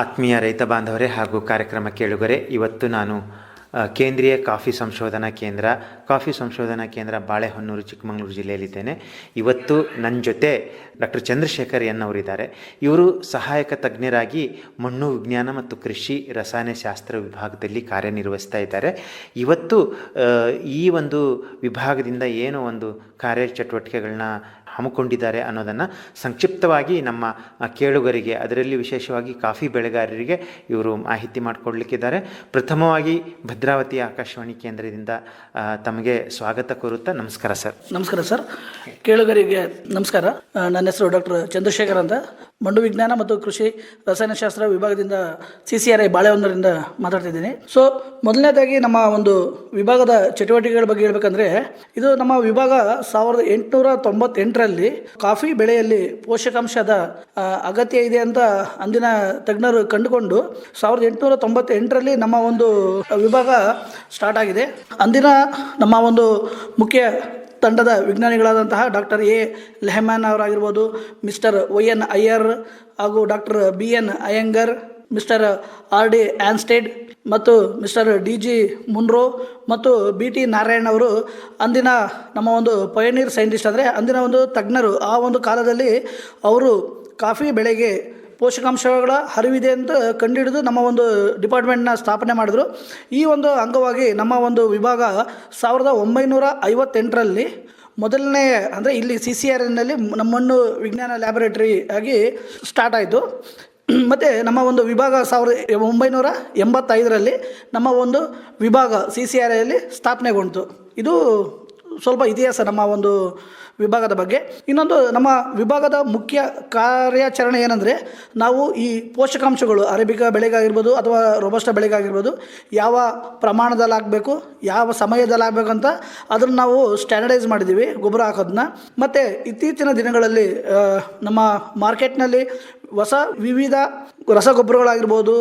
ಆತ್ಮೀಯ ರೈತ ಬಾಂಧವರೇ ಹಾಗೂ ಕಾರ್ಯಕ್ರಮ ಕೇಳುಗರೆ, ಇವತ್ತು ನಾನು ಕೇಂದ್ರೀಯ ಕಾಫಿ ಸಂಶೋಧನಾ ಕೇಂದ್ರ, ಕಾಫಿ ಸಂಶೋಧನಾ ಕೇಂದ್ರ ಬಾಳೆಹೊನ್ನೂರು, ಚಿಕ್ಕಮಗಳೂರು ಜಿಲ್ಲೆಯಲ್ಲಿದ್ದೇನೆ. ಇವತ್ತು ನನ್ನ ಜೊತೆ ಡಾಕ್ಟರ್ ಚಂದ್ರಶೇಖರ್ ಎನ್ ಅವರಿದ್ದಾರೆ ಇವರು ಸಹಾಯಕ ತಜ್ಞರಾಗಿ ಮಣ್ಣು ವಿಜ್ಞಾನ ಮತ್ತು ಕೃಷಿ ರಸಾಯನಶಾಸ್ತ್ರ ವಿಭಾಗದಲ್ಲಿ ಕಾರ್ಯನಿರ್ವಹಿಸ್ತಾ ಇದ್ದಾರೆ. ಇವತ್ತು ಈ ಒಂದು ವಿಭಾಗದಿಂದ ಏನು ಒಂದು ಕಾರ್ಯಚಟುವಟಿಕೆಗಳನ್ನ ಹಮ್ಮಿಕೊಂಡಿದ್ದಾರೆ ಅನ್ನೋದನ್ನು ಸಂಕ್ಷಿಪ್ತವಾಗಿ ನಮ್ಮ ಕೇಳುಗರಿಗೆ, ಅದರಲ್ಲಿ ವಿಶೇಷವಾಗಿ ಕಾಫಿ ಬೆಳೆಗಾರರಿಗೆ ಇವರು ಮಾಹಿತಿ ಮಾಡಿಕೊಡ್ಲಿಕ್ಕಿದ್ದಾರೆ. ಪ್ರಥಮವಾಗಿ ಭದ್ರಾವತಿ ಆಕಾಶವಾಣಿ ಕೇಂದ್ರದಿಂದ ತಮಗೆ ಸ್ವಾಗತ ಕೋರುತ್ತಾ ನಮಸ್ಕಾರ ಸರ್. ನಮಸ್ಕಾರ ಸರ್. ಕೇಳುಗರಿಗೆ ನಮಸ್ಕಾರ. ನನ್ನ ಹೆಸರು ಡಾಕ್ಟರ್ ಚಂದ್ರಶೇಖರ್ ಅಂತ. ಮಣ್ಣು ವಿಜ್ಞಾನ ಮತ್ತು ಕೃಷಿ ರಸಾಯನಶಾಸ್ತ್ರ ವಿಭಾಗದಿಂದ ಸಿ ಸಿ ಆರ್ ಐ ಬಾಳೆಹೊಂದರಿಂದ ಮಾತಾಡ್ತಿದ್ದೀನಿ. ಸೊ ಮೊದಲನೇದಾಗಿ ನಮ್ಮ ಒಂದು ವಿಭಾಗದ ಚಟುವಟಿಕೆಗಳ ಬಗ್ಗೆ ಹೇಳ್ಬೇಕಂದ್ರೆ, ಇದು ನಮ್ಮ ವಿಭಾಗ ಸಾವಿರದ ಎಂಟುನೂರ ತೊಂಬತ್ತೆಂಟರಲ್ಲಿ ಕಾಫಿ ಬೆಳೆಯಲ್ಲಿ ಪೋಷಕಾಂಶದ ಅಗತ್ಯ ಇದೆ ಅಂತ ಅಂದಿನ ತಜ್ಞರು ಕಂಡುಕೊಂಡು ಸಾವಿರದ ಎಂಟುನೂರ ತೊಂಬತ್ತೆಂಟರಲ್ಲಿ ನಮ್ಮ ಒಂದು ವಿಭಾಗ ಸ್ಟಾರ್ಟ್ ಆಗಿದೆ. ಅಂದಿನ ನಮ್ಮ ಒಂದು ಮುಖ್ಯ ತಂಡದ ವಿಜ್ಞಾನಿಗಳಾದಂತಹ ಡಾಕ್ಟರ್ ಎ ಲೆಹಮ್ಯಾನ್ ಅವರಾಗಿರ್ಬೋದು, ಮಿಸ್ಟರ್ ವೈ ಎನ್ ಅಯ್ಯರ್ ಹಾಗೂ doctor B N Iyengar mister R D Anstead ಮತ್ತು ಮಿಸ್ಟರ್ ಡಿ ಜಿ ಮುನ್ರೋ ಮತ್ತು ಬಿ ಟಿ ನಾರಾಯಣ್ ಅವರು ಅಂದಿನ ನಮ್ಮ ಒಂದು ಪಯನೀರ್ ಸೈಂಟಿಸ್ಟ್ ಅಂದರೆ ಅಂದಿನ ಒಂದು ತಜ್ಞರು. ಆ ಒಂದು ಕಾಲದಲ್ಲಿ ಅವರು ಕಾಫಿ ಬೆಳೆಗೆ ಪೋಷಕಾಂಶಗಳ ಹರಿವಿದೆ ಅಂತ ಕಂಡುಹಿಡಿದು ನಮ್ಮ ಒಂದು ಡಿಪಾರ್ಟ್ಮೆಂಟ್ನ ಸ್ಥಾಪನೆ ಮಾಡಿದ್ರು. ಈ ಒಂದು ಅಂಗವಾಗಿ ನಮ್ಮ ಒಂದು ವಿಭಾಗ ಸಾವಿರದ ಒಂಬೈನೂರ ಐವತ್ತೆಂಟರಲ್ಲಿ ಮೊದಲನೇ ಅಂದರೆ ಇಲ್ಲಿ ಸಿ ಸಿ ಆರ್ ಎನ್ನಲ್ಲಿ ನಮ್ಮನ್ನು ವಿಜ್ಞಾನ ಲ್ಯಾಬೊರೇಟರಿ ಆಗಿ ಸ್ಟಾರ್ಟ್ ಆಯಿತು. ಮತ್ತು ನಮ್ಮ ಒಂದು ವಿಭಾಗ ಸಾವಿರದ ಒಂಬೈನೂರ ಎಂಬತ್ತೈದರಲ್ಲಿ ನಮ್ಮ ಒಂದು ವಿಭಾಗ ಸಿ ಸಿ ಆರ್ ಐಯಲ್ಲಿ ಸ್ಥಾಪನೆಗೊಂಡಿತು. ಇದು ಸ್ವಲ್ಪ ಇತಿಹಾಸ ನಮ್ಮ ಒಂದು ವಿಭಾಗದ ಬಗ್ಗೆ. ಇನ್ನೊಂದು ನಮ್ಮ ವಿಭಾಗದ ಮುಖ್ಯ ಕಾರ್ಯಾಚರಣೆ ಏನಂದರೆ ನಾವು ಈ ಪೋಷಕಾಂಶಗಳು ಅರೇಬಿಕಾ ಬೆಳೆಗಾಗಿರ್ಬೋದು ಅಥವಾ ರೋಬಸ್ಟ ಬೆಳೆಗಾಗಿರ್ಬೋದು ಯಾವ ಪ್ರಮಾಣದಲ್ಲಿ ಆಗಬೇಕು ಯಾವ ಸಮಯದಲ್ಲಿ ಅಂತ ಅದನ್ನು ನಾವು ಸ್ಟ್ಯಾಂಡರ್ಡೈಸ್ ಮಾಡಿದ್ದೀವಿ, ಗೊಬ್ಬರ ಹಾಕೋದನ್ನ. ಮತ್ತು ಇತ್ತೀಚಿನ ದಿನಗಳಲ್ಲಿ ನಮ್ಮ ಮಾರ್ಕೆಟ್ನಲ್ಲಿ ಹೊಸ ವಿವಿಧ ರಸಗೊಬ್ಬರಗಳಾಗಿರ್ಬೋದು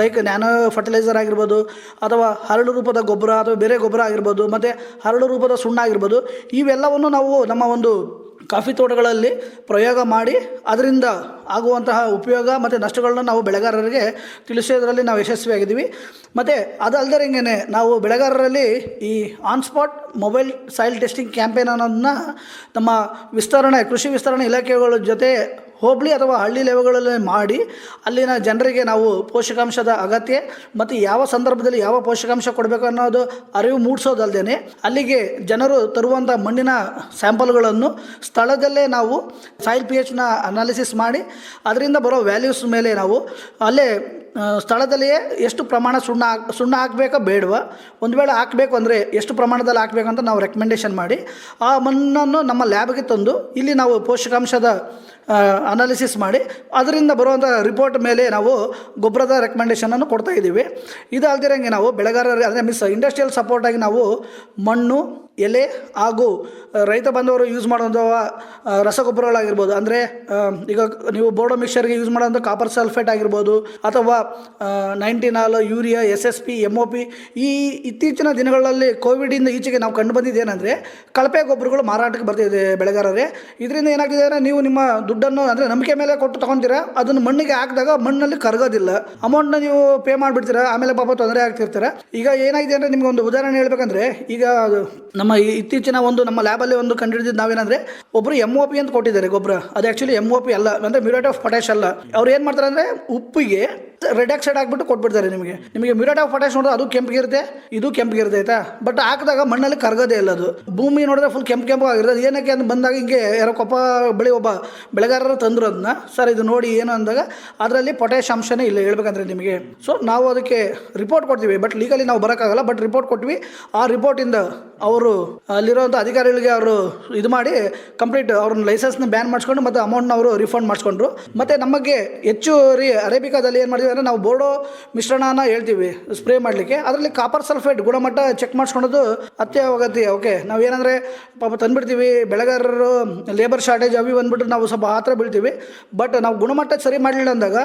ಲೈಕ್ ನ್ಯಾನೋ ಫರ್ಟಿಲೈಸರ್ ಆಗಿರ್ಬೋದು ಅಥವಾ ಹರಳು ರೂಪದ ಗೊಬ್ಬರ ಅಥವಾ ಬೇರೆ ಗೊಬ್ಬರ ಆಗಿರ್ಬೋದು, ಮತ್ತು ಹರಳು ರೂಪದ ಸುಣ್ಣ ಆಗಿರ್ಬೋದು, ಇವೆಲ್ಲವನ್ನು ನಾವು ನಮ್ಮ ಒಂದು ಕಾಫಿ ತೋಟಗಳಲ್ಲಿ ಪ್ರಯೋಗ ಮಾಡಿ ಅದರಿಂದ ಆಗುವಂತಹ ಉಪಯೋಗ ಮತ್ತು ನಷ್ಟಗಳನ್ನ ನಾವು ಬೆಳೆಗಾರರಿಗೆ ತಿಳಿಸೋದ್ರಲ್ಲಿ ನಾವು ಯಶಸ್ವಿಯಾಗಿದ್ದೀವಿ. ಮತ್ತು ಅದಲ್ಲದೆ ಹಿಂಗೆ ನಾವು ಬೆಳೆಗಾರರಲ್ಲಿ ಈ on spot mobile soil testing campaign ಅನ್ನೋದನ್ನ ನಮ್ಮ ವಿಸ್ತರಣೆ, ಕೃಷಿ ವಿಸ್ತರಣೆ ಇಲಾಖೆಗಳ ಜೊತೆ ಹೋಬಳಿ ಅಥವಾ ಹಳ್ಳಿ ಲೆವೆಗಳಲ್ಲಿ ಮಾಡಿ ಅಲ್ಲಿನ ಜನರಿಗೆ ನಾವು ಪೋಷಕಾಂಶದ ಅಗತ್ಯ ಮತ್ತು ಯಾವ ಸಂದರ್ಭದಲ್ಲಿ ಯಾವ ಪೋಷಕಾಂಶ ಕೊಡಬೇಕು ಅನ್ನೋದು ಅರಿವು ಮೂಡಿಸೋದಲ್ಲದೆ ಅಲ್ಲಿಗೆ ಜನರು ತರುವಂಥ ಮಣ್ಣಿನ ಸ್ಯಾಂಪಲ್ಗಳನ್ನು ಸ್ಥಳದಲ್ಲೇ ನಾವು ಸಾಯಿಲ್ ಪಿ ಎಚ್ನ ಅನಾಲಿಸಿಸ್ ಮಾಡಿ ಅದರಿಂದ ಬರೋ ವ್ಯಾಲ್ಯೂಸ್ ಮೇಲೆ ನಾವು ಅಲ್ಲೇ ಸ್ಥಳದಲ್ಲಿಯೇ ಎಷ್ಟು ಪ್ರಮಾಣ ಸುಣ್ಣ ಸುಣ್ಣ ಹಾಕಬೇಕಾ ಬೇಡವ. ಒಂದು ವೇಳೆ ಹಾಕಬೇಕು ಅಂದರೆ ಎಷ್ಟು ಪ್ರಮಾಣದಲ್ಲಿ ಹಾಕಬೇಕಂತ ನಾವು ರೆಕಮೆಂಡೇಷನ್ ಮಾಡಿ. ಆ ಮಣ್ಣನ್ನು ನಮ್ಮ ಲ್ಯಾಬ್ಗೆ ತಂದು ಇಲ್ಲಿ ನಾವು ಪೋಷಕಾಂಶದ ಅನಾಲಿಸಿಸ್ ಮಾಡಿ. ಅದರಿಂದ ಬರುವಂಥ ರಿಪೋರ್ಟ್ ಮೇಲೆ ನಾವು ಗೊಬ್ಬರದ ರೆಕಮೆಂಡೇಷನನ್ನು ಕೊಡ್ತಾ ಇದ್ದೀವಿ ಇದು ಅಲ್ದಿರಂಗೆ ನಾವು ಬೆಳೆಗಾರರಿಗೆ, ಅಂದರೆ ಮಿಸ್ ಇಂಡಸ್ಟ್ರಿಯಲ್ ಸಪೋರ್ಟಾಗಿ ನಾವು ಮಣ್ಣು ಎಲೆ ಹಾಗೂ ರೈತ ಬಂದವರು ಯೂಸ್ ಮಾಡುವಂಥ ರಸಗೊಬ್ಬರಗಳಾಗಿರ್ಬೋದು. ಅಂದರೆ ಈಗ ನೀವು ಬೋರ್ಡೋ ಮಿಕ್ಸರ್ಗೆ ಯೂಸ್ ಮಾಡುವಂಥ ಕಾಪರ್ ಸಲ್ಫೇಟ್ ಆಗಿರ್ಬೋದು, ಅಥವಾ ನೈಂಟಿನಾಲ್ urea S S P M O P ಈ ಇತ್ತೀಚಿನ ದಿನಗಳಲ್ಲಿ ಕೋವಿಡಿಂದ ಈಚೆಗೆ ನಾವು ಕಂಡು ಬಂದಿದ್ದೇನೆಂದರೆ ಕಳಪೆ ಗೊಬ್ಬರಗಳು ಮಾರಾಟಕ್ಕೆ ಬರ್ತಿದೆ ಬೆಳೆಗಾರರೇ. ಇದರಿಂದ ಏನಾಗಿದೆ ಅಂದರೆ, ನೀವು ನಿಮ್ಮ ದುಡ್ಡನ್ನು ಅಂದರೆ ನಂಬಿಕೆ ಮೇಲೆ ಕೊಟ್ಟು ತೊಗೊತೀರಾ, ಅದನ್ನು ಮಣ್ಣಿಗೆ ಹಾಕಿದಾಗ ಮಣ್ಣಲ್ಲಿ ಕರಗೋದಿಲ್ಲ. ಅಮೌಂಟ್ನ ನೀವು ಪೇ ಮಾಡಿಬಿಡ್ತೀರಾ, ಆಮೇಲೆ ಪಾಪ ತೊಂದರೆ ಆಗ್ತಿರ್ತಾರೆ. ಈಗ ಏನಾಗಿದೆ ಅಂದರೆ ನಿಮಗೆ ಒಂದು ಉದಾಹರಣೆ ಹೇಳ್ಬೇಕಂದ್ರೆ, ಈಗ ಅದು ನಮ್ಮ ಇತ್ತೀಚಿನ ಒಂದು ನಮ್ಮ ಲ್ಯಾಬಲ್ಲಿ ಒಂದು ಕಂಡುಹಿಡಿದಿದ್ದು ನಾವೇನಂದ್ರೆ ಒಬ್ಬರು ಎಂ ಒ ಪಿ ಅಂತ ಕೊಟ್ಟಿದ್ದಾರೆ ಗೊಬ್ಬರ ಅದು ಆ್ಯಕ್ಚುಲಿ ಎಂ ಒ ಪಿ ಅಲ್ಲ, ಅಂದರೆ ಮ್ಯೂರೇಟ್ ಆಫ್ ಪೊಟ್ಯಾಶ್ ಅಲ್ಲ. ಅವ್ರು ಏನು ಮಾಡ್ತಾರೆ ಅಂದರೆ ಉಪ್ಪಿಗೆ ರೆಡ್ ಆಕ್ಸೈಡ್ ಹಾಕ್ಬಿಟ್ಟು ಕೊಟ್ಬಿಡ್ತಾರೆ ನಿಮಗೆ. ನಿಮಗೆ ಮ್ಯೂರೇಟ್ ಆಫ್ ಪೊಟ್ಯಾಶ್ ನೋಡಿದ್ರೆ ಅದು ಕೆಂಪಿಗಿರುತ್ತೆ ಇದು ಕೆಂಪಿಗಿರುತ್ತೆ ಆಯ್ತಾ? ಬಟ್ ಹಾಕಿದಾಗ ಮಣ್ಣಲ್ಲಿ ಕರಗೋದೇ ಇಲ್ಲ ಅದು. ಭೂಮಿ ನೋಡಿದ್ರೆ ಫುಲ್ ಕೆಂಪು ಕೆಂಪು ಆಗಿರೋದು ಏನಕ್ಕೆ ಅಂತ ಬಂದಾಗ ಹಿಂಗೆ ಯಾರೋ ಕೊಪ್ಪ ಬೆಳೆ ಒಬ್ಬ ಬೆಳೆಗಾರರು ತಂದ್ರು ಅದನ್ನ ಸರ್, ಇದು ನೋಡಿ ಏನು? ಅಂದಾಗ, ಅದರಲ್ಲಿ ಪೊಟ್ಯಾಶ್ ಅಂಶನೇ ಇಲ್ಲ, ಹೇಳ್ಬೇಕಂದ್ರೆ ನಿಮಗೆ. ಸೊ ನಾವು ಅದಕ್ಕೆ ರಿಪೋರ್ಟ್ ಕೊಡ್ತೀವಿ. ಬಟ್ ಲೀಗಲಿ ನಾವು ಬರೋಕ್ಕಾಗಲ್ಲ. ಬಟ್ ರಿಪೋರ್ಟ್ ಕೊಟ್ವಿ. ಆ ರಿಪೋರ್ಟಿಂದ ಅವರು ಅಲ್ಲಿರೋಂಥ ಅಧಿಕಾರಿಗಳಿಗೆ ಅವರು ಇದು ಮಾಡಿ ಕಂಪ್ಲೀಟ್ ಅವ್ರನ್ನ ಲೈಸೆನ್ಸ್ನ ಬ್ಯಾನ್ ಮಾಡಿಸ್ಕೊಂಡು ಮತ್ತು ಅಮೌಂಟ್ನ ಅವರು ರಿಫಂಡ್ ಮಾಡಿಸ್ಕೊಂಡ್ರು. ಮತ್ತು ನಮಗೆ ಹೆಚ್ಚು ರೀ ಅರೇಬಿಕಾದಲ್ಲಿ ಏನು ಮಾಡಿದ್ವಿ ಹೇಳ್ತೀವಿ ಅಂದರೆ ನಾವು ಬೋರ್ಡೋ ಮಿಶ್ರಣನ ಹೇಳ್ತೀವಿ ಸ್ಪ್ರೇ ಮಾಡಲಿಕ್ಕೆ. ಅದರಲ್ಲಿ ಕಾಪರ್ ಸಲ್ಫೇಟ್ ಗುಣಮಟ್ಟ ಚೆಕ್ ಮಾಡಿಸ್ಕೊಳೋದು ಅತ್ಯಗತ್ಯ ಓಕೆ ನಾವು ಏನಂದರೆ ಪಾಪ ತಂದುಬಿಡ್ತೀವಿ, ಬೆಳೆಗಾರರು ಲೇಬರ್ ಶಾರ್ಟೇಜ್ ಅವಿ ಬಂದುಬಿಟ್ರೆ ನಾವು ಸ್ವಲ್ಪ ಆ ಥರ ಬೀಳ್ತೀವಿ. ಬಟ್ ನಾವು ಗುಣಮಟ್ಟ ಸರಿ ಮಾಡಲಿಲ್ಲ ಅಂದಾಗ,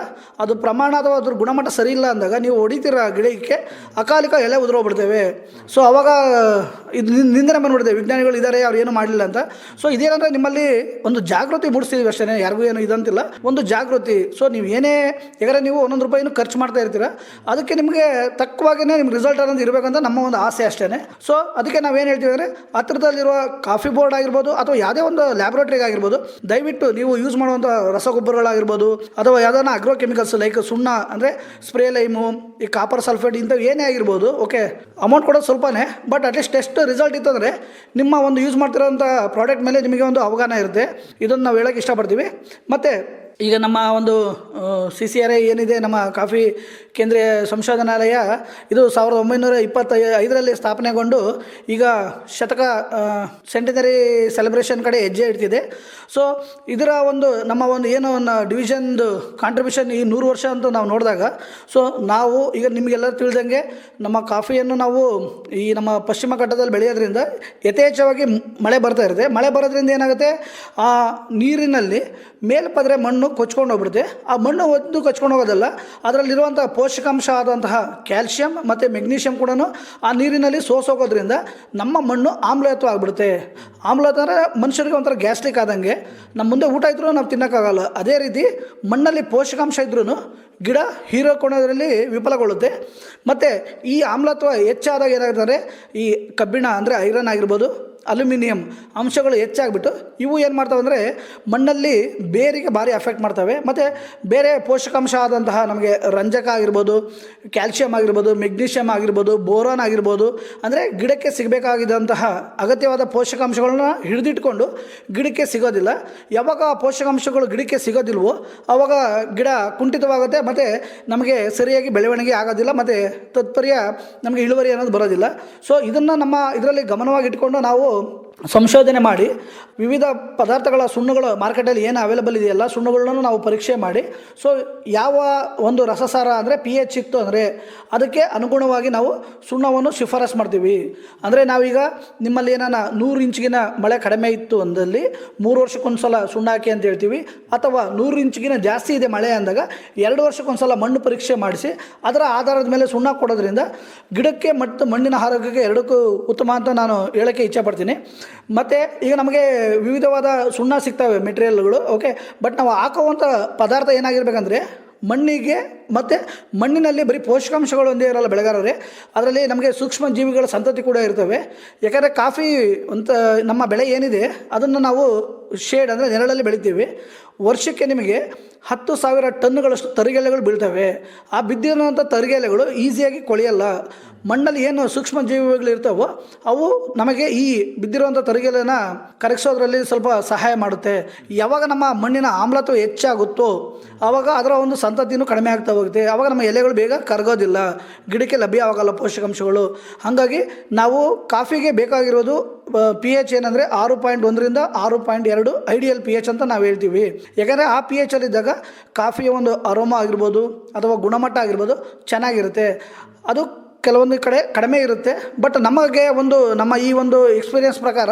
ಅದು ಪ್ರಮಾಣ ಅಥವಾ ಅದ್ರ ಗುಣಮಟ್ಟ ಸರಿ ಇಲ್ಲ ಅಂದಾಗ ನೀವು ಹೊಡಿತೀರ ಗಿಡಕ್ಕೆ ಅಕಾಲಿಕ ಎಲೆ ಉದುರೋಗ್ಬಿಡ್ತೇವೆ. ಸೊ ಅವಾಗ, ಇದು ನಿಂದನೆ ನೋಡಿದೆ ವಿಜ್ಞಾನಿಗಳು ಇದ್ದಾರೆ ಅವ್ರು ಏನು ಮಾಡಲಿಲ್ಲ ಅಂತ. ಸೊ ಇದೇನಂದ್ರೆ ನಿಮ್ಮಲ್ಲಿ ಒಂದು ಜಾಗೃತಿ ಮೂಡಿಸ್ತೀವಿ ಅಷ್ಟೇ ಯಾರಿಗೂ ಏನು ಇದಂತಿಲ್ಲ. ಒಂದು ಜಾಗೃತಿ. ಸೊ ನೀವು ಏನೇ, ಯಾಕಂದರೆ ನೀವು ಒಂದೊಂದು ರೂಪಾಯಿನೂ ಖರ್ಚು ಮಾಡ್ತಾ ಇರ್ತೀರ. ಅದಕ್ಕೆ ನಿಮಗೆ ತಕ್ಕವಾಗೇ ನಿಮ್ಗೆ ರಿಸಲ್ಟ್ ಅನ್ನೋದು ಇರಬೇಕಂತ ನಮ್ಮ ಒಂದು ಆಸೆ ಅಷ್ಟೇ ಸೊ ಅದಕ್ಕೆ ನಾವೇನು ಹೇಳ್ತೀವಿ ಅಂದರೆ, ಹತ್ತಿರದಲ್ಲಿರುವ ಕಾಫಿ ಬೋರ್ಡ್ ಆಗಿರ್ಬೋದು ಅಥವಾ ಯಾವುದೇ ಒಂದು ಲ್ಯಾಬೊರೇಟ್ರಿಗೆ ಆಗಿರ್ಬೋದು, ದಯವಿಟ್ಟು ನೀವು ಯೂಸ್ ಮಾಡುವಂಥ ರಸಗೊಬ್ಬರಗಳಾಗಿರ್ಬೋದು ಅಥವಾ ಯಾವ್ದಾನ ಅಗ್ರೋ ಕೆಮಿಕಲ್ಸ್ ಲೈಕ್ ಸುಣ್ಣ, ಅಂದರೆ ಸ್ಪ್ರೇ ಲೈಮು ಈ ಕಾಪರ್ ಸಲ್ಫೇಟ್ ಇಂಥವು ಏನೇ ಆಗಿರ್ಬೋದು ಓಕೆ ಅಮೌಂಟ್ ಕೊಡೋದು ಸ್ವಲ್ಪನೇ ಬಟ್ ಅಟ್ಲೀಸ್ಟ್ ಎಷ್ಟು ರಿಸಲ್ಟ್ ಇತ್ತಂದರೆ ನಿಮ್ಮ ಒಂದು ಯೂಸ್ ಮಾಡ್ತಿರೋಂಥ ಪ್ರಾಡಕ್ಟ್ ಮೇಲೆ ನಿಮಗೆ ಒಂದು ಅವಗಾಹನ ಇರುತ್ತೆ. ಇದನ್ನು ನಾವು ಹೇಳೋಕ್ಕೆ ಇಷ್ಟಪಡ್ತೀವಿ. ಮತ್ತು ಈಗ ನಮ್ಮ ಒಂದು ಸಿ ಸಿ ಆರ್ ಐ ಏನಿದೆ, ನಮ್ಮ ಕಾಫಿ ಕೇಂದ್ರೀಯ ಸಂಶೋಧನಾಲಯ, ಇದು ಸಾವಿರದ ಒಂಬೈನೂರ ಇಪ್ಪತ್ತ ಐದರಲ್ಲಿ ಸ್ಥಾಪನೆಗೊಂಡು ಈಗ ಶತಕ ಸೆಂಟಿನರಿ ಸೆಲೆಬ್ರೇಷನ್ ಕಡೆ ಹೆಜ್ಜೆ ಇಡ್ತಿದೆ. ಸೊ ಇದರ ಒಂದು, ನಮ್ಮ ಒಂದು ಏನು ಡಿವಿಷನ್ದು ಕಾಂಟ್ರಿಬ್ಯೂಷನ್ ಈ ನೂರು ವರ್ಷ ಅಂತ ನಾವು ನೋಡಿದಾಗ ಸೊ ನಾವು ಈಗ ನಿಮಗೆಲ್ಲರೂ ತಿಳಿದಂಗೆ ನಮ್ಮ ಕಾಫಿಯನ್ನು ನಾವು ಈ ನಮ್ಮ ಪಶ್ಚಿಮ ಘಟ್ಟದಲ್ಲಿ ಬೆಳೆಯೋದ್ರಿಂದ ಯಥೇಚ್ಛವಾಗಿ ಮಳೆ ಬರ್ತಾ ಇರುತ್ತೆ. ಮಳೆ ಬರೋದ್ರಿಂದ ಏನಾಗುತ್ತೆ? ಆ ನೀರಿನಲ್ಲಿ ಮೇಲ್ಪದರೆ ಮಣ್ಣು ಕೊಚ್ಕೊಂಡು ಹೋಗ್ಬಿಡುತ್ತೆ. ಆ ಮಣ್ಣು ಒಂದು ಕೊಚ್ಕೊಂಡು ಹೋಗೋದಲ್ಲ ಅದರಲ್ಲಿರುವಂಥ ಪೋಷಕಾಂಶ ಆದಂತಹ ಕ್ಯಾಲ್ಶಿಯಂ ಮತ್ತು ಮೆಗ್ನೀಷಿಯಂ ಕೂಡ ಆ ನೀರಿನಲ್ಲಿ ಸೋಸೋಗೋದ್ರಿಂದ ನಮ್ಮ ಮಣ್ಣು ಆಮ್ಲಯತ್ವ ಆಗಿಬಿಡುತ್ತೆ. ಆಮ್ಲತ್ವ ಅಂದರೆ ಮನುಷ್ಯರಿಗೆ ಒಂಥರ ಗ್ಯಾಸ್ಟ್ರಿಕ್ ಆದಂಗೆ ನಮ್ಮ ಮುಂದೆ ಊಟ ಇದ್ರೂ ನಾವು ತಿನ್ನೋಕ್ಕಾಗಲ್ಲ. ಅದೇ ರೀತಿ ಮಣ್ಣಲ್ಲಿ ಪೋಷಕಾಂಶ ಇದ್ರೂ ಗಿಡ ಹೀರೋಕೊಳ್ಳೋದ್ರಲ್ಲಿ ವಿಫಲಗೊಳ್ಳುತ್ತೆ. ಮತ್ತು ಈ ಆಮ್ಲತ್ವ ಹೆಚ್ಚಾದಾಗ ಏನಾಗುತ್ತೆ ಈ ಕಬ್ಬಿಣ ಅಂದರೆ ಐರನ್ ಆಗಿರ್ಬೋದು ಅಲ್ಯೂಮಿನಿಯಂ ಅಂಶಗಳು ಹೆಚ್ಚಾಗ್ಬಿಟ್ಟು ಇವು ಏನು ಮಾಡ್ತಾವೆ ಅಂದರೆ ಮಣ್ಣಲ್ಲಿ ಬೇರಿಗೆ ಭಾರಿ ಎಫೆಕ್ಟ್ ಮಾಡ್ತವೆ. ಮತ್ತು ಬೇರೆ ಪೋಷಕಾಂಶ ಆದಂತಹ ನಮಗೆ ರಂಜಕ ಆಗಿರ್ಬೋದು ಕ್ಯಾಲ್ಶಿಯಂ ಆಗಿರ್ಬೋದು ಮೆಗ್ನೀಷಿಯಂ ಆಗಿರ್ಬೋದು ಬೋರಾನ್ ಆಗಿರ್ಬೋದು, ಅಂದರೆ ಗಿಡಕ್ಕೆ ಸಿಗಬೇಕಾಗಿದ್ದಂತಹ ಅಗತ್ಯವಾದ ಪೋಷಕಾಂಶಗಳನ್ನ ಹಿಡಿದಿಟ್ಕೊಂಡು ಗಿಡಕ್ಕೆ ಸಿಗೋದಿಲ್ಲ. ಯಾವಾಗ ಪೋಷಕಾಂಶಗಳು ಗಿಡಕ್ಕೆ ಸಿಗೋದಿಲ್ವೋ ಆವಾಗ ಗಿಡ ಕುಂಠಿತವಾಗುತ್ತೆ, ಮತ್ತು ನಮಗೆ ಸರಿಯಾಗಿ ಬೆಳವಣಿಗೆ ಆಗೋದಿಲ್ಲ, ಮತ್ತು ತತ್ಪರ್ಯ ನಮಗೆ ಇಳುವರಿ ಅನ್ನೋದು ಬರೋದಿಲ್ಲ. ಸೊ ಇದನ್ನು ನಮ್ಮ ಇದರಲ್ಲಿ ಗಮನವಾಗಿ ಇಟ್ಕೊಂಡು ನಾವು todo. ಸಂಶೋಧನೆ ಮಾಡಿ ವಿವಿಧ ಪದಾರ್ಥಗಳ ಸುಣ್ಣಗಳು ಮಾರ್ಕೆಟಲ್ಲಿ ಏನು ಅವೈಲೇಬಲ್ ಇದೆಯಲ್ಲ, ಸುಣ್ಣಗಳನ್ನು ನಾವು ಪರೀಕ್ಷೆ ಮಾಡಿ. ಸೊ ಯಾವ ಒಂದು ರಸಸಾರ ಅಂದರೆ ಪಿ ಎಚ್ ಇತ್ತು ಅಂದರೆ ಅದಕ್ಕೆ ಅನುಗುಣವಾಗಿ ನಾವು ಸುಣ್ಣವನ್ನು ಶಿಫಾರಸ್ ಮಾಡ್ತೀವಿ. ಅಂದರೆ ನಾವೀಗ ನಿಮ್ಮಲ್ಲಿ ಏನಾನ ನೂರು ಇಂಚಿಗಿನ ಮಳೆ ಕಡಿಮೆ ಇತ್ತು ಅಂದಲ್ಲಿ ಮೂರು ವರ್ಷಕ್ಕೊಂದು ಸಲ ಸುಣ್ಣ ಹಾಕಿ ಅಂತ ಹೇಳ್ತೀವಿ. ಅಥವಾ ನೂರು ಇಂಚಿಗಿನ ಜಾಸ್ತಿ ಇದೆ ಮಳೆ ಅಂದಾಗ ಎರಡು ವರ್ಷಕ್ಕೊಂದು ಸಲ ಮಣ್ಣು ಪರೀಕ್ಷೆ ಮಾಡಿಸಿ, ಅದರ ಆಧಾರದ ಮೇಲೆ ಸುಣ್ಣ ಕೊಡೋದ್ರಿಂದ ಗಿಡಕ್ಕೆ ಮತ್ತು ಮಣ್ಣಿನ ಆರೋಗ್ಯಕ್ಕೆ ಎರಡಕ್ಕೂ ಉತ್ತಮ ಅಂತ ನಾನು ಹೇಳೋಕ್ಕೆ ಇಚ್ಛೆಪಡ್ತೀನಿ ಮತ್ತು ಈಗ ನಮಗೆ ವಿವಿಧವಾದ ಸುಣ್ಣ ಸಿಗ್ತವೆ ಮೆಟೀರಿಯಲ್ಗಳು ಓಕೆ ಬಟ್ ನಾವು ಹಾಕುವಂಥ ಪದಾರ್ಥ ಏನಾಗಿರ್ಬೇಕಂದ್ರೆ ಮಣ್ಣಿಗೆ ಮತ್ತು ಮಣ್ಣಿನಲ್ಲಿ ಬರೀ ಪೋಷಕಾಂಶಗಳು ಒಂದೇ ಇರಲ್ಲ ಬೆಳೆಗಾರರೇ. ಅದರಲ್ಲಿ ನಮಗೆ ಸೂಕ್ಷ್ಮ ಜೀವಿಗಳ ಸಂತತಿ ಕೂಡ ಇರ್ತವೆ. ಯಾಕಂದರೆ ಕಾಫಿ ಅಂತ ನಮ್ಮ ಬೆಳೆ ಏನಿದೆ, ಅದನ್ನು ನಾವು ಶೇಡ್ ಅಂದರೆ ನೆರಳಲ್ಲಿ ಬೆಳಿತೀವಿ. ವರ್ಷಕ್ಕೆ ನಿಮಗೆ ಹತ್ತು ಸಾವಿರ ಟನ್ನುಗಳಷ್ಟು ತರಿಗೆಲೆಗಳು ಬೀಳ್ತವೆ. ಆ ಬಿದ್ದಿರುವಂಥ ತರಿಗೆಲೆಗಳು ಈಸಿಯಾಗಿ ಕೊಳೆಯಲ್ಲ. ಮಣ್ಣಲ್ಲಿ ಏನು ಸೂಕ್ಷ್ಮ ಜೀವಿಗಳು ಇರ್ತಾವೋ, ಅವು ನಮಗೆ ಈ ಬಿದ್ದಿರುವಂಥ ತರಿಗೆಲೆನ ಕರಗಿಸೋದ್ರಲ್ಲಿ ಸ್ವಲ್ಪ ಸಹಾಯ ಮಾಡುತ್ತೆ. ಯಾವಾಗ ನಮ್ಮ ಮಣ್ಣಿನ ಆಮ್ಲತ್ವ ಹೆಚ್ಚಾಗುತ್ತೋ ಆವಾಗ ಅದರ ಒಂದು ಸಂತತಿಯೂ ಕಡಿಮೆ ಆಗ್ತಾ ಹೋಗುತ್ತೆ. ಆವಾಗ ನಮ್ಮ ಎಲೆಗಳು ಬೇಗ ಕರಗೋದಿಲ್ಲ. ಗಿಡಕ್ಕೆ ಲಭ್ಯವಾಗಲ್ಲ ಪೋಷಕಾಂಶಗಳು. ಹಾಗಾಗಿ ನಾವು ಕಾಫಿಗೆ ಬೇಕಾಗಿರೋದು ಪಿ ಎಚ್ ಏನಂದರೆ ಆರು ಪಾಯಿಂಟ್ ಒಂದರಿಂದ ಆರು ಪಾಯಿಂಟ್ ಎರಡು ಐಡಿಯಲ್ ಪಿ ಎಚ್ ಅಂತ ನಾವು ಹೇಳ್ತೀವಿ. ಯಾಕಂದರೆ ಆ ಪಿ ಎಚ್ ಅಲ್ಲಿದ್ದಾಗ ಕಾಫಿಯ ಒಂದು ಅರೋಮ ಆಗಿರ್ಬೋದು, ಅಥವಾ ಗುಣಮಟ್ಟ ಆಗಿರ್ಬೋದು ಚೆನ್ನಾಗಿರುತ್ತೆ. ಅದು ಕೆಲವೊಂದು ಕಡೆ ಕಡಿಮೆ ಇರುತ್ತೆ. ಬಟ್ ನಮಗೆ ಒಂದು, ನಮ್ಮ ಈ ಒಂದು ಎಕ್ಸ್ಪೀರಿಯನ್ಸ್ ಪ್ರಕಾರ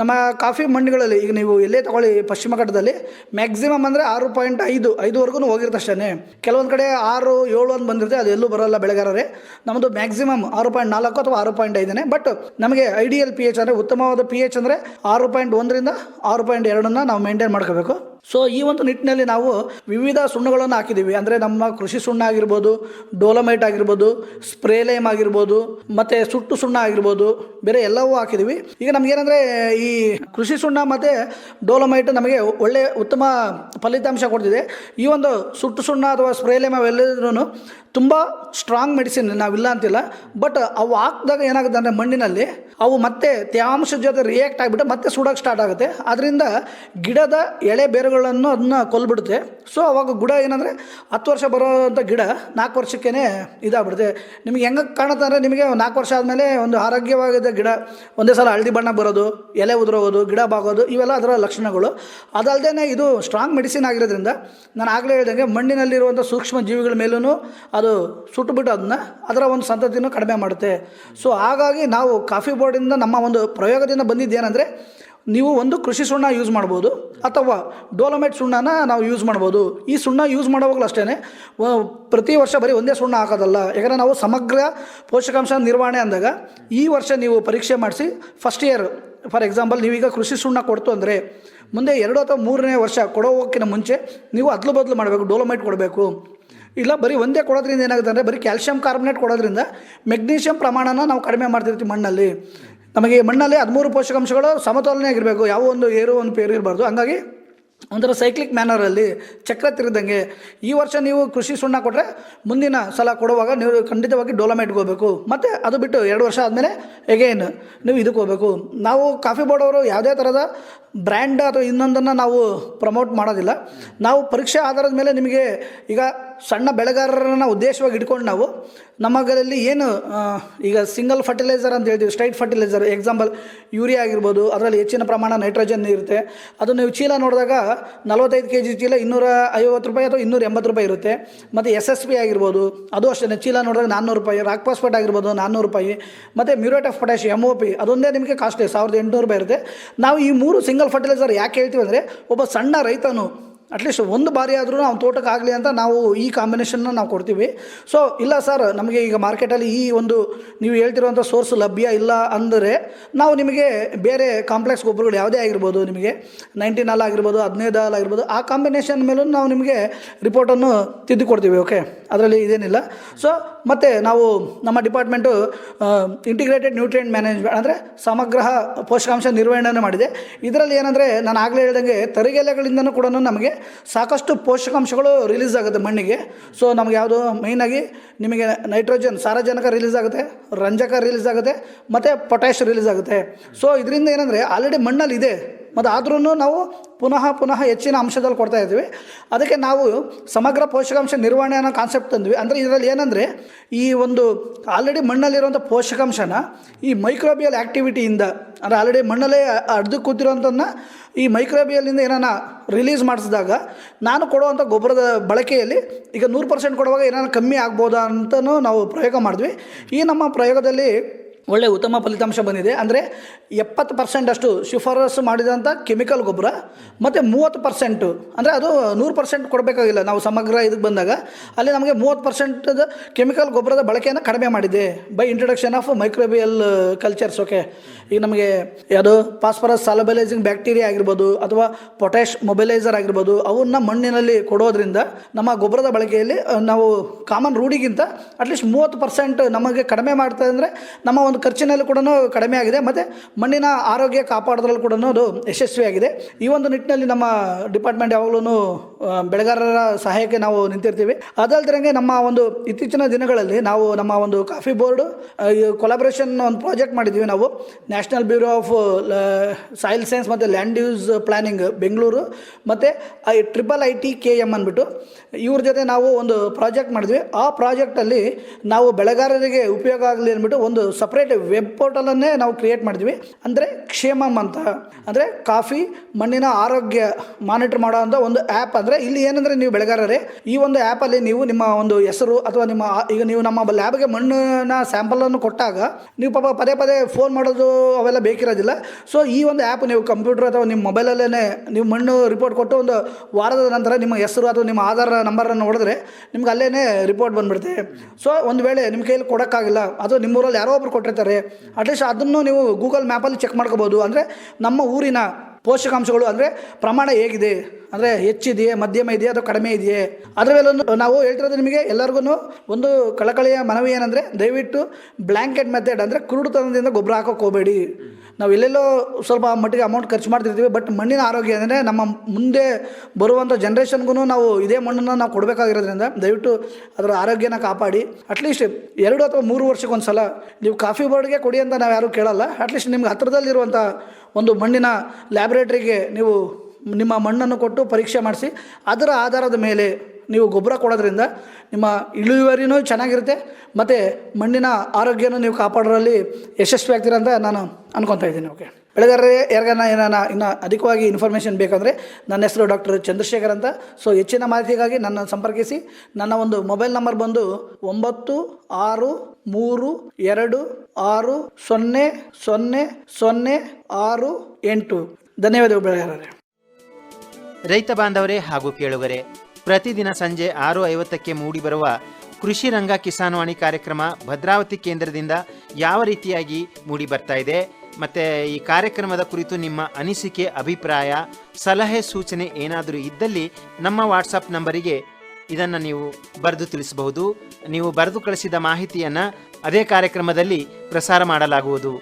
ನಮ್ಮ ಕಾಫಿ ಮಣ್ಣುಗಳಲ್ಲಿ ಈಗ ನೀವು ಎಲ್ಲೇ ತಗೊಳ್ಳಿ ಪಶ್ಚಿಮ ಘಟ್ಟದಲ್ಲಿ ಮ್ಯಾಕ್ಸಿಮಮ್ ಅಂದರೆ ಆರು ಪಾಯಿಂಟ್ ಐದು, ಐದುವರೆಗೂ ಹೋಗಿರ್ತಷ್ಟೇ ಕೆಲವೊಂದು ಕಡೆ ಆರು, ಏಳು ಅಂತ ಬಂದಿರುತ್ತೆ, ಅದು ಎಲ್ಲೂ ಬರೋಲ್ಲ ಬೆಳೆಗಾರರೇ. ನಮ್ಮದು ಮ್ಯಾಕ್ಸಿಮಮ್ ಆರು ಪಾಯಿಂಟ್ ನಾಲ್ಕು ಅಥವಾ ಆರು ಪಾಯಿಂಟ್ ಐದನೇ ಬಟ್ ನಮಗೆ ಐಡಿಯಲ್ ಪಿ ಎಚ್ ಅಂದರೆ ಉತ್ತಮವಾದ ಪಿ ಎಚ್ ಅಂದರೆ ಆರು ಪಾಯಿಂಟ್ ಒಂದರಿಂದ ಆರು ಪಾಯಿಂಟ್ ಎರಡನ್ನ ನಾವು ಮೇಂಟೈನ್ ಮಾಡ್ಕೋಬೇಕು. ಸೊ ಈ ಒಂದು ನಿಟ್ಟಿನಲ್ಲಿ ನಾವು ವಿವಿಧ ಸುಣ್ಣಗಳನ್ನು ಹಾಕಿದ್ದೀವಿ. ಅಂದರೆ ನಮ್ಮ ಕೃಷಿ ಸುಣ್ಣ ಆಗಿರ್ಬೋದು, ಡೋಲಮೈಟ್ ಆಗಿರ್ಬೋದು, ಸ್ಪ್ರೇ ಲೈಮ್ ಆಗಿರ್ಬೋದು, ಮತ್ತು ಸುಟ್ಟು ಸುಣ್ಣ ಆಗಿರ್ಬೋದು, ಬೇರೆ ಎಲ್ಲವೂ ಹಾಕಿದ್ದೀವಿ. ಈಗ ನಮಗೇನಂದರೆ ಈ ಕೃಷಿ ಸುಣ್ಣ ಮತ್ತು ಡೋಲಮೈಟ್ ನಮಗೆ ಒಳ್ಳೆಯ ಉತ್ತಮ ಫಲಿತಾಂಶ ಕೊಡ್ತಿದೆ. ಈ ಒಂದು ಸುಟ್ಟು ಸುಣ್ಣ ಅಥವಾ ಸ್ಪ್ರೇ ಲೈಮ್ ಅವೆಲ್ಲದ್ರೂ ತುಂಬ ಸ್ಟ್ರಾಂಗ್ ಮೆಡಿಸಿನ್ ನಾವಿಲ್ಲ ಅಂತಿಲ್ಲ. ಬಟ್ ಅವು ಹಾಕಿದಾಗ ಏನಾಗುತ್ತೆ ಅಂದರೆ ಮಣ್ಣಿನಲ್ಲಿ ಅವು ಮತ್ತೆ ತೇವಾಂಶದ ಜೊತೆ ರಿಯಾಕ್ಟ್ ಆಗಿಬಿಟ್ಟು ಮತ್ತೆ ಸುಡೋಕೆ ಸ್ಟಾರ್ಟ್ ಆಗುತ್ತೆ. ಅದರಿಂದ ಗಿಡದ ಎಳೆ ಬೇರುಗಳನ್ನು ಅದನ್ನ ಕೊಲ್ಬಿಡುತ್ತೆ. ಸೊ ಅವಾಗ ಗಿಡ ಏನಂದರೆ ಹತ್ತು ವರ್ಷ ಬರೋವಂಥ ಗಿಡ ನಾಲ್ಕು ವರ್ಷಕ್ಕೇ ಇದಾಗ್ಬಿಡುತ್ತೆ. ನಿಮಗೆ ಹೆಂಗೆ ಕಾಣುತ್ತೆ ಅಂದರೆ ನಿಮಗೆ ನಾಲ್ಕು ವರ್ಷ ಆದಮೇಲೆ ಒಂದು ಆರೋಗ್ಯವಾಗಿದ್ದ ಗಿಡ, ಒಂದೇ ಸಲ ಹಳದಿ ಬಣ್ಣ ಬರೋದು, ಎಲೆ ಉದುರೋಗೋದು ಗಿಡ ಬಾಗೋದು, ಇವೆಲ್ಲ ಅದರ ಲಕ್ಷಣಗಳು. ಅದಲ್ಲದೆ ಇದು ಸ್ಟ್ರಾಂಗ್ ಮೆಡಿಸಿನ್ ಆಗಿರೋದ್ರಿಂದ ನಾನು ಆಗಲೇ ಹೇಳಿದಂಗೆ ಮಣ್ಣಿನಲ್ಲಿರುವಂಥ ಸೂಕ್ಷ್ಮ ಜೀವಿಗಳ ಮೇಲೂ ಅದು ಸುಟ್ಟುಬಿಟ್ಟು ಅದನ್ನ ಅದರ ಒಂದು ಸಂತತಿಯನ್ನು ಕಡಿಮೆ ಮಾಡುತ್ತೆ. ಸೊ ಹಾಗಾಗಿ ನಾವು ಕಾಫಿ ಬೋರ್ಡಿಂದ ನಮ್ಮ ಒಂದು ಪ್ರಯೋಗದಿಂದ ಬಂದಿದ್ದೇನೆಂದರೆ ನೀವು ಒಂದು ಕೃಷಿ ಸುಣ್ಣ ಯೂಸ್ ಮಾಡ್ಬೋದು, ಅಥವಾ ಡೋಲೋಮೈಟ್ ಸುಣ್ಣನ ನಾವು ಯೂಸ್ ಮಾಡ್ಬೋದು. ಈ ಸುಣ್ಣ ಯೂಸ್ ಮಾಡೋವಾಗಲೂ ಅಷ್ಟೇ ಪ್ರತಿ ವರ್ಷ ಬರೀ ಒಂದೇ ಸುಣ್ಣ ಹಾಕೋದಲ್ಲ. ಯಾಕಂದರೆ ನಾವು ಸಮಗ್ರ ಪೋಷಕಾಂಶ ನಿರ್ವಹಣೆ ಅಂದಾಗ ಈ ವರ್ಷ ನೀವು ಪರೀಕ್ಷೆ ಮಾಡಿಸಿ ಫಸ್ಟ್ ಇಯರ್ ಫಾರ್ ಎಕ್ಸಾಂಪಲ್ ನೀವೀಗ ಕೃಷಿ ಸುಣ್ಣ ಕೊಡ್ತು ಅಂದರೆ, ಮುಂದೆ ಎರಡು ಅಥವಾ ಮೂರನೇ ವರ್ಷ ಕೊಡೋಕ್ಕಿಂತ ಮುಂಚೆ ನೀವು ಅದ್ಲು ಬದಲು ಮಾಡಬೇಕು ಡೋಲೋಮೈಟ್ ಕೊಡಬೇಕು. ಇಲ್ಲ, ಬರೀ ಒಂದೇ ಕೊಡೋದ್ರಿಂದ ಏನಾಗುತ್ತೆ ಅಂದರೆ ಬರೀ ಕ್ಯಾಲ್ಶಿಯಂ ಕಾರ್ಬನೇಟ್ ಕೊಡೋದ್ರಿಂದ ಮೆಗ್ನೀಷಿಯಂ ಪ್ರಮಾಣನ ನಾವು ಕಡಿಮೆ ಮಾಡ್ತಿರ್ತೀವಿ ಮಣ್ಣಲ್ಲಿ. ನಮಗೆ ಮಣ್ಣಲ್ಲಿ ಹದಿಮೂರು ಪೋಷಕಾಂಶಗಳು ಸಮತೋಲನೆ ಆಗಿರಬೇಕು. ಯಾವ ಒಂದು ಏರು ಒಂದು ಪೇರು ಇರಬಾರ್ದು. ಹಂಗಾಗಿ ಒಂಥರ ಸೈಕ್ಲಿಕ್ ಮ್ಯಾನರಲ್ಲಿ ಚಕ್ರ ತಿರುದಂಗೆ ಈ ವರ್ಷ ನೀವು ಕೃಷಿ ಸುಣ್ಣ ಕೊಟ್ಟರೆ ಮುಂದಿನ ಸಲ ಕೊಡುವಾಗ ನೀವು ಖಂಡಿತವಾಗಿ ಡೋಲಮೈಟ್ಗೆ ಹೋಗಬೇಕು. ಮತ್ತು ಅದು ಬಿಟ್ಟು ಎರಡು ವರ್ಷ ಆದಮೇಲೆ ಎಗೇನ್ ನೀವು ಇದಕ್ಕೆ ಹೋಗಬೇಕು. ನಾವು ಕಾಫಿ ಬೋರ್ಡ್ ಅವರು ಯಾವುದೇ ಥರದ ಬ್ರ್ಯಾಂಡ್ ಅಥವಾ ಇನ್ನೊಂದನ್ನು ನಾವು ಪ್ರಮೋಟ್ ಮಾಡೋದಿಲ್ಲ. ನಾವು ಪರೀಕ್ಷೆ ಆಧಾರದ ಮೇಲೆ ನಿಮಗೆ ಈಗ ಸಣ್ಣ ಬೆಳೆಗಾರರನ್ನ ಉದ್ದೇಶವಾಗಿ ಇಟ್ಕೊಂಡು ನಾವು ನಮ್ಮಗಳಲ್ಲಿ ಏನು ಈಗ ಸಿಂಗಲ್ ಫರ್ಟಿಲೈಸರ್ ಅಂತ ಹೇಳ್ತೀವಿ ಸ್ಟ್ರೈಟ್ ಫರ್ಟಿಲೈಸರ್ ಎಕ್ಸಾಂಪಲ್ ಯೂರಿಯಾ ಆಗಿರ್ಬೋದು, ಅದರಲ್ಲಿ ಹೆಚ್ಚಿನ ಪ್ರಮಾಣ ನೈಟ್ರೋಜನ್ ಇರುತ್ತೆ. ಅದು ನೀವು ಚೀಲ ನೋಡಿದಾಗ ನಲವತ್ತೈದು ಕೆ ಜಿ ಚೀಲ ಇನ್ನೂರ ಐವತ್ತು ರೂಪಾಯಿ ಅಥವಾ ಇನ್ನೂರ ಎಂಬತ್ತು ರೂಪಾಯಿ ಇರುತ್ತೆ. ಮತ್ತು ಎಸ್ ಎಸ್ ಪಿ ಆಗಿರ್ಬೋದು, ಅದು ಅಷ್ಟೇ ಚೀಲ ನೋಡಿದಾಗ ನಾನ್ನೂರು ರೂಪಾಯಿ ರಾಕ್ ಫಾಸ್ಫೇಟ್ ಆಗಿರ್ಬೋದು, ನಾನ್ನೂರು ರೂಪಾಯಿ, ಮತ್ತು muriate of potash M O P ಅದೊಂದೇ ನಿಮಗೆ ಕಾಸ್ಟ್ಲಿ ಸಾವಿರದ ಎಂಟುನೂರು ರೂಪಾಯಿ ಇರುತ್ತೆ. ನಾವು ಈ ಮೂರು ಸಿಂಗಲ್ ಫರ್ಟಿಲೈಸರ್ ಯಾಕೆ ಹೇಳ್ತೀವಿ ಅಂದರೆ, ಒಬ್ಬ ಸಣ್ಣ ರೈತನು ಅಟ್ಲೀಸ್ಟ್ ಒಂದು ಬಾರಿ ಆದರೂ ನಾವು ತೋಟಕ್ಕೆ ಆಗಲಿ ಅಂತ ನಾವು ಈ ಕಾಂಬಿನೇಷನ್ನ ನಾವು ಕೊಡ್ತೀವಿ. ಸೊ ಇಲ್ಲ ಸರ್ ನಮಗೆ ಈಗ ಮಾರ್ಕೆಟಲ್ಲಿ ಈ ಒಂದು ನೀವು ಹೇಳ್ತಿರುವಂಥ ಸೋರ್ಸ್ ಲಭ್ಯ ಇಲ್ಲ ಅಂದರೆ ನಾವು ನಿಮಗೆ ಬೇರೆ ಕಾಂಪ್ಲೆಕ್ಸ್ ಗೊಬ್ಬರಗಳು ಯಾವುದೇ ಆಗಿರ್ಬೋದು ನಿಮಗೆ ನೈಂಟಿ ನಾಲ್ ಆಗಿರ್ಬೋದು, ಹದಿನೈದು ಹಾಲ್ ಆಗಿರ್ಬೋದು, ಆ ಕಾಂಬಿನೇಷನ್ ಮೇಲೂ ನಾವು ನಿಮಗೆ ರಿಪೋರ್ಟನ್ನು ತಿದ್ದು ಕೊಡ್ತೀವಿ ಓಕೆ ಅದರಲ್ಲಿ ಇದೇನಿಲ್ಲ. ಸೊ ಮತ್ತು ನಾವು ನಮ್ಮ ಡಿಪಾರ್ಟ್ಮೆಂಟು ಇಂಟಿಗ್ರೇಟೆಡ್ ನ್ಯೂಟ್ರಿಯೆಂಟ್ ಮ್ಯಾನೇಜ್ಮೆಂಟ್ ಅಂದರೆ ಸಮಗ್ರ ಪೋಷಕಾಂಶ ನಿರ್ವಹಣೆಯನ್ನು ಮಾಡಿದೆ. ಇದರಲ್ಲಿ ಏನಂದರೆ, ನಾನು ಆಗಲೇ ಹೇಳ್ದಂಗೆ ತರಿಗೆಲೆಗಳಿಂದನೂ ಕೂಡ ನಮಗೆ ಸಾಕಷ್ಟು ಪೋಷಕಾಂಶಗಳು ರಿಲೀಸ್ ಆಗುತ್ತೆ ಮಣ್ಣಿಗೆ. ಸೊ ನಮಗೆ ಯಾವುದು ಮೈನಾಗಿ ನಿಮಗೆ ನೈಟ್ರೋಜನ್ ಸಾರಜನಕ ರಿಲೀಸ್ ಆಗುತ್ತೆ, ರಂಜಕ ರಿಲೀಸ್ ಆಗುತ್ತೆ, ಮತ್ತು ಪೊಟ್ಯಾಶ್ ರಿಲೀಸ್ ಆಗುತ್ತೆ. ಸೊ ಇದರಿಂದ ಏನಂದರೆ ಆಲ್ರೆಡಿ ಮಣ್ಣಲ್ಲಿ ಇದೆ. ಮತ್ತು ಆದ್ರೂ ನಾವು ಪುನಃ ಪುನಃ ಹೆಚ್ಚಿನ ಅಂಶದಲ್ಲಿ ಕೊಡ್ತಾ ಇದ್ದೀವಿ. ಅದಕ್ಕೆ ನಾವು ಸಮಗ್ರ ಪೋಷಕಾಂಶ ನಿರ್ವಹಣೆ ಅನ್ನೋ ಕಾನ್ಸೆಪ್ಟ್ ತಂದ್ವಿ. ಅಂದರೆ ಇದರಲ್ಲಿ ಏನಂದರೆ ಈ ಒಂದು ಆಲ್ರೆಡಿ ಮಣ್ಣಲ್ಲಿರುವಂಥ ಪೋಷಕಾಂಶನ ಈ ಮೈಕ್ರೋಬಿಯಲ್ ಆ್ಯಕ್ಟಿವಿಟಿಯಿಂದ ಅಂದರೆ ಆಲ್ರೆಡಿ ಮಣ್ಣಲ್ಲೇ ಅರ್ಧ ಕೂತಿರೋಂಥದ್ದನ್ನ ಈ ಮೈಕ್ರೋಬಿಯಲ್ಲಿಂದ ಏನಾನ ರಿಲೀಸ್ ಮಾಡಿಸಿದಾಗ ನಾನು ಕೊಡುವಂಥ ಗೊಬ್ಬರದ ಬಳಕೆಯಲ್ಲಿ ಈಗ ನೂರು ಪರ್ಸೆಂಟ್ ಕೊಡುವಾಗ ಏನಾನ ಕಮ್ಮಿ ಆಗ್ಬೋದಾ ಅಂತಲೂ ನಾವು ಪ್ರಯೋಗ ಮಾಡಿದ್ವಿ. ಈ ನಮ್ಮ ಪ್ರಯೋಗದಲ್ಲಿ ಒಳ್ಳೆ ಉತ್ತಮ ಫಲಿತಾಂಶ ಬಂದಿದೆ. ಅಂದರೆ ಎಪ್ಪತ್ತು ಪರ್ಸೆಂಟಷ್ಟು ಶಿಫಾರಸು ಮಾಡಿದಂಥ ಕೆಮಿಕಲ್ ಗೊಬ್ಬರ, ಮತ್ತು ಮೂವತ್ತು ಪರ್ಸೆಂಟು ಅಂದರೆ ಅದು ನೂರು ಪರ್ಸೆಂಟ್ ಕೊಡಬೇಕಾಗಿಲ್ಲ. ನಾವು ಸಮಗ್ರ ಇದಕ್ಕೆ ಬಂದಾಗ ಅಲ್ಲಿ ನಮಗೆ ಮೂವತ್ತು ಪರ್ಸೆಂಟದ ಕೆಮಿಕಲ್ ಗೊಬ್ಬರದ ಬಳಕೆಯನ್ನು ಕಡಿಮೆ ಮಾಡಿದೆ by introduction of microbial cultures okay ಈಗ ನಮಗೆ ಯಾವುದು ಫಾಸ್ಫರಸ್ ಸಾಲಬಲೈಸಿಂಗ್ ಬ್ಯಾಕ್ಟೀರಿಯಾ ಆಗಿರ್ಬೋದು, ಅಥವಾ ಪೊಟ್ಯಾಶ್ ಮೊಬೈಲೈಸರ್ ಆಗಿರ್ಬೋದು, ಅವನ್ನ ಮಣ್ಣಿನಲ್ಲಿ ಕೊಡೋದ್ರಿಂದ ನಮ್ಮ ಗೊಬ್ಬರದ ಬಳಕೆಯಲ್ಲಿ ನಾವು ಕಾಮನ್ ರೂಢಿಗಿಂತ ಅಟ್ಲೀಸ್ಟ್ ಮೂವತ್ತು ಪರ್ಸೆಂಟ್ ನಮಗೆ ಕಡಿಮೆ ಮಾಡ್ತಾ ಅಂದರೆ ನಮ್ಮ ಒಂದು ಖರ್ಚಿನಲ್ಲಿ ಕೂಡ ಕಡಿಮೆ ಆಗಿದೆ. ಮತ್ತು ಮಣ್ಣಿನ ಆರೋಗ್ಯ ಕಾಪಾಡೋದ್ರಲ್ಲಿ ಕೂಡ ಅದು ಯಶಸ್ವಿಯಾಗಿದೆ. ಈ ಒಂದು ನಿಟ್ಟಿನಲ್ಲಿ ನಮ್ಮ ಡಿಪಾರ್ಟ್ಮೆಂಟ್ ಯಾವಾಗಲೂ ಬೆಳೆಗಾರರ ಸಹಾಯಕ್ಕೆ ನಾವು ನಿಂತಿರ್ತೀವಿ. ಅದಲ್ದಿರಂಗೆ ನಮ್ಮ ಒಂದು ಇತ್ತೀಚಿನ ದಿನಗಳಲ್ಲಿ ನಾವು ನಮ್ಮ ಒಂದು ಕಾಫಿ ಬೋರ್ಡು ಕೊಲಾಬ್ರೇಷನ್ ಒಂದು ಪ್ರಾಜೆಕ್ಟ್ ಮಾಡಿದ್ವಿ ನಾವು. National bureau of soil science ಮತ್ತು ಲ್ಯಾಂಡ್ ಯೂಸ್ ಪ್ಲಾನಿಂಗ್ ಬೆಂಗಳೂರು. ಮತ್ತು I triple I T K M ಅಂದ್ಬಿಟ್ಟು ಇವ್ರ ಜೊತೆ ನಾವು ಒಂದು ಪ್ರಾಜೆಕ್ಟ್ ಮಾಡಿದ್ವಿ. ಆ ಪ್ರಾಜೆಕ್ಟಲ್ಲಿ ನಾವು ಬೆಳೆಗಾರರಿಗೆ ಉಪಯೋಗ ಆಗಲಿ ಅಂದ್ಬಿಟ್ಟು ಒಂದು ಸಪ್ರೇಟ್ ವೆಬ್ ಪೋರ್ಟಲನ್ನೇ ನಾವು ಕ್ರಿಯೇಟ್ ಮಾಡಿದ್ವಿ. ಅಂದರೆ ಕ್ಷೇಮಮ್ ಅಂತ. ಅಂದರೆ ಕಾಫಿ, ಮಣ್ಣಿನ ಆರೋಗ್ಯ ಮಾನಿಟರ್ ಮಾಡೋ ಒಂದು ಆ್ಯಪ್ ಅಂದರೆ ಇಲ್ಲಿ ಏನಂದರೆ ನೀವು ಬೆಳೆಗಾರರೇ, ಈ ಒಂದು ಆ್ಯಪಲ್ಲಿ ನೀವು ನಿಮ್ಮ ಒಂದು ಹೆಸರು ಅಥವಾ ನಿಮ್ಮ ಈಗ ನೀವು ನಮ್ಮ ಲ್ಯಾಬ್ಗೆ ಮಣ್ಣಿನ ಸ್ಯಾಂಪಲನ್ನು ಕೊಟ್ಟಾಗ ನೀವು ಪಾಪ ಪದೇ ಪದೇ ಫೋನ್ ಮಾಡೋದು ಅವೆಲ್ಲ ಬೇಕಿರೋದಿಲ್ಲ. ಸೊ ಈ ಒಂದು ಆ್ಯಪ್ ನೀವು ಕಂಪ್ಯೂಟರ್ ಅಥವಾ ನಿಮ್ಮ ಮೊಬೈಲಲ್ಲೇ ನೀವು ಮಣ್ಣು ರಿಪೋರ್ಟ್ ಕೊಟ್ಟು ಒಂದು ವಾರದ ನಂತರ ನಿಮ್ಮ ಹೆಸರು ಅಥವಾ ನಿಮ್ಮ ಆಧಾರ್ ನಂಬರನ್ನು ಹೊಡೆದ್ರೆ ನಿಮ್ಗೆ ಅಲ್ಲೇ ರಿಪೋರ್ಟ್ ಬಂದ್ಬಿಡುತ್ತೆ. ಸೊ ಒಂದು ವೇಳೆ ನಿಮ್ಮ ಕೈಯಲ್ಲಿ ಕೊಡೋಕ್ಕಾಗಿಲ್ಲ, ಅಥವಾ ನಿಮ್ಮೂರಲ್ಲಿ ಯಾರೋ ಒಬ್ರು ಕೊಟ್ಟಿರ್ತಾರೆ ಅಟ್ಲೀಸ್ಟ್ ಅದನ್ನು ನೀವು ಗೂಗಲ್ ಮ್ಯಾಪಲ್ಲಿ ಚೆಕ್ ಮಾಡ್ಕೋಬೋದು. ಅಂದರೆ ನಮ್ಮ ಊರಿನ ಪೋಷಕಾಂಶಗಳು ಅಂದರೆ ಪ್ರಮಾಣ ಹೇಗಿದೆ? ಅಂದರೆ ಹೆಚ್ಚಿದೆಯೇ, ಮಧ್ಯಮ ಇದೆಯೇ ಅಥವಾ ಕಡಿಮೆ ಇದೆಯೇ? ಅದರ ಮೇಲೊಂದು ನಾವು ಹೇಳ್ತಿರೋದು ನಿಮಗೆ ಎಲ್ಲರಿಗೂ ಒಂದು ಕಳಕಳಿಯ ಮನವಿ ಏನಂದರೆ ದಯವಿಟ್ಟು ಬ್ಲ್ಯಾಂಕೆಟ್ ಮೆಥಡ್ ಅಂದರೆ ಕುರುಡುತನದಿಂದ ಗೊಬ್ಬರ ಹಾಕೋಕೆ ಹೋಗಬೇಡಿ. ನಾವು ಎಲ್ಲೆಲ್ಲೋ ಸ್ವಲ್ಪ ಮಟ್ಟಿಗೆ ಅಮೌಂಟ್ ಖರ್ಚು ಮಾಡ್ತಿರ್ತೀವಿ ಬಟ್ ಮಣ್ಣಿನ ಆರೋಗ್ಯ ಅಂದರೆ ನಮ್ಮ ಮುಂದೆ ಬರುವಂಥ ಜನ್ರೇಷನ್ಗೂ ನಾವು ಇದೇ ಮಣ್ಣನ್ನು ನಾವು ಕೊಡಬೇಕಾಗಿರೋದ್ರಿಂದ ದಯವಿಟ್ಟು ಅದರ ಆರೋಗ್ಯನ ಕಾಪಾಡಿ. ಅಟ್ಲೀಸ್ಟ್ ಎರಡು ಅಥವಾ ಮೂರು ವರ್ಷಕ್ಕೊಂದು ಸಲ ನೀವು ಕಾಫಿ ಬೋರ್ಡ್ಗೆ ಕೊಡಿ ಅಂತ ನಾವು ಯಾರೂ ಕೇಳಲ್ಲ ಅಟ್ಲೀಸ್ಟ್ ನಿಮ್ಗೆ ಹತ್ರದಲ್ಲಿರುವಂಥ ಒಂದು ಮಣ್ಣಿನ ಲ್ಯಾಬ್ರೇಟ್ರಿಗೆ ನೀವು ನಿಮ್ಮ ಮಣ್ಣನ್ನು ಕೊಟ್ಟು ಪರೀಕ್ಷೆ ಮಾಡಿಸಿ, ಅದರ ಆಧಾರದ ಮೇಲೆ ನೀವು ಗೊಬ್ಬರ ಕೊಡೋದ್ರಿಂದ ನಿಮ್ಮ ಇಳುವರಿನೂ ಚೆನ್ನಾಗಿರುತ್ತೆ, ಮತ್ತು ಮಣ್ಣಿನ ಆರೋಗ್ಯನೂ ನೀವು ಕಾಪಾಡೋದ್ರಲ್ಲಿ ಯಶಸ್ವಿ ಆಗ್ತೀರ ಅಂತ ನಾನು ಅನ್ಕೊತಾ ಇದ್ದೀನಿ ಓಕೆ ಬೆಳೆಗಾರರೇ, ಯಾರಿಗಾನ ಏನಾನ ಇನ್ನು ಅಧಿಕವಾಗಿ ಇನ್ಫಾರ್ಮೇಷನ್ ಬೇಕಂದರೆ ನನ್ನ ಹೆಸರು ಡಾಕ್ಟರ್ ಚಂದ್ರಶೇಖರ್ ಅಂತ. ಸೊ ಹೆಚ್ಚಿನ ಮಾಹಿತಿಗಾಗಿ ನನ್ನ ಸಂಪರ್ಕಿಸಿ. ನನ್ನ ಒಂದು ಮೊಬೈಲ್ ನಂಬರ್ ಬಂದು ಒಂಬತ್ತು ಆರು ಮೂರು ಎರಡು ಆರು ಸೊನ್ನೆ ಸೊನ್ನೆ ಸೊನ್ನೆ ಆರು ಎಂಟು. ಧನ್ಯವಾದಗಳು ಬೆಳೆಗಾರರೇ. ರೈತ ಬಾಂಧವರೇ ಹಾಗೂ ಕೇಳುಗರೆ ಪ್ರತಿದಿನ ಸಂಜೆ ಆರು ಐವತ್ತಕ್ಕೆ ಮೂಡಿಬರುವ ಕೃಷಿ ರಂಗ ಕಿಸಾನ್ವಾಣಿ ಕಾರ್ಯಕ್ರಮ ಭದ್ರಾವತಿ ಕೇಂದ್ರದಿಂದ ಯಾವ ರೀತಿಯಾಗಿ ಮೂಡಿ ಬರ್ತಾ ಇದೆ? ಮತ್ತೆ ಈ ಕಾರ್ಯಕ್ರಮದ ಕುರಿತು ನಿಮ್ಮ ಅನಿಸಿಕೆ, ಅಭಿಪ್ರಾಯ, ಸಲಹೆ, ಸೂಚನೆ ಏನಾದರೂ ಇದ್ದಲ್ಲಿ ನಮ್ಮ ವಾಟ್ಸಪ್ ನಂಬರಿಗೆ ಇದನ್ನು ನೀವು ಬರೆದು ತಿಳಿಸಬಹುದು. ನೀವು ಬರೆದು ಕಳಿಸಿದ ಮಾಹಿತಿಯನ್ನು ಅದೇ ಕಾರ್ಯಕ್ರಮದಲ್ಲಿ ಪ್ರಸಾರ ಮಾಡಲಾಗುವುದು.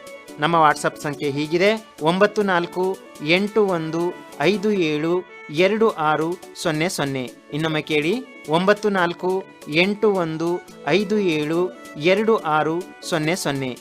ನಮ್ಮ ವಾಟ್ಸಪ್ ಸಂಖ್ಯೆ ಹೀಗಿದೆ. ಒಂಬತ್ತು ನಾಲ್ಕು ಎಂಟು ಒಂದು ಐದು ಏಳು ಎರಡು ಆರು ಸೊನ್ನೆ ಸೊನ್ನೆ. ಇನ್ನೊಮ್ಮೆ ಕೇಳಿ. ಒಂಬತ್ತು ನಾಲ್ಕು ಎಂಟು ಒಂದು ಐದು ಏಳು ಎರಡು ಆರು ಸೊನ್ನೆ ಸೊನ್ನೆ.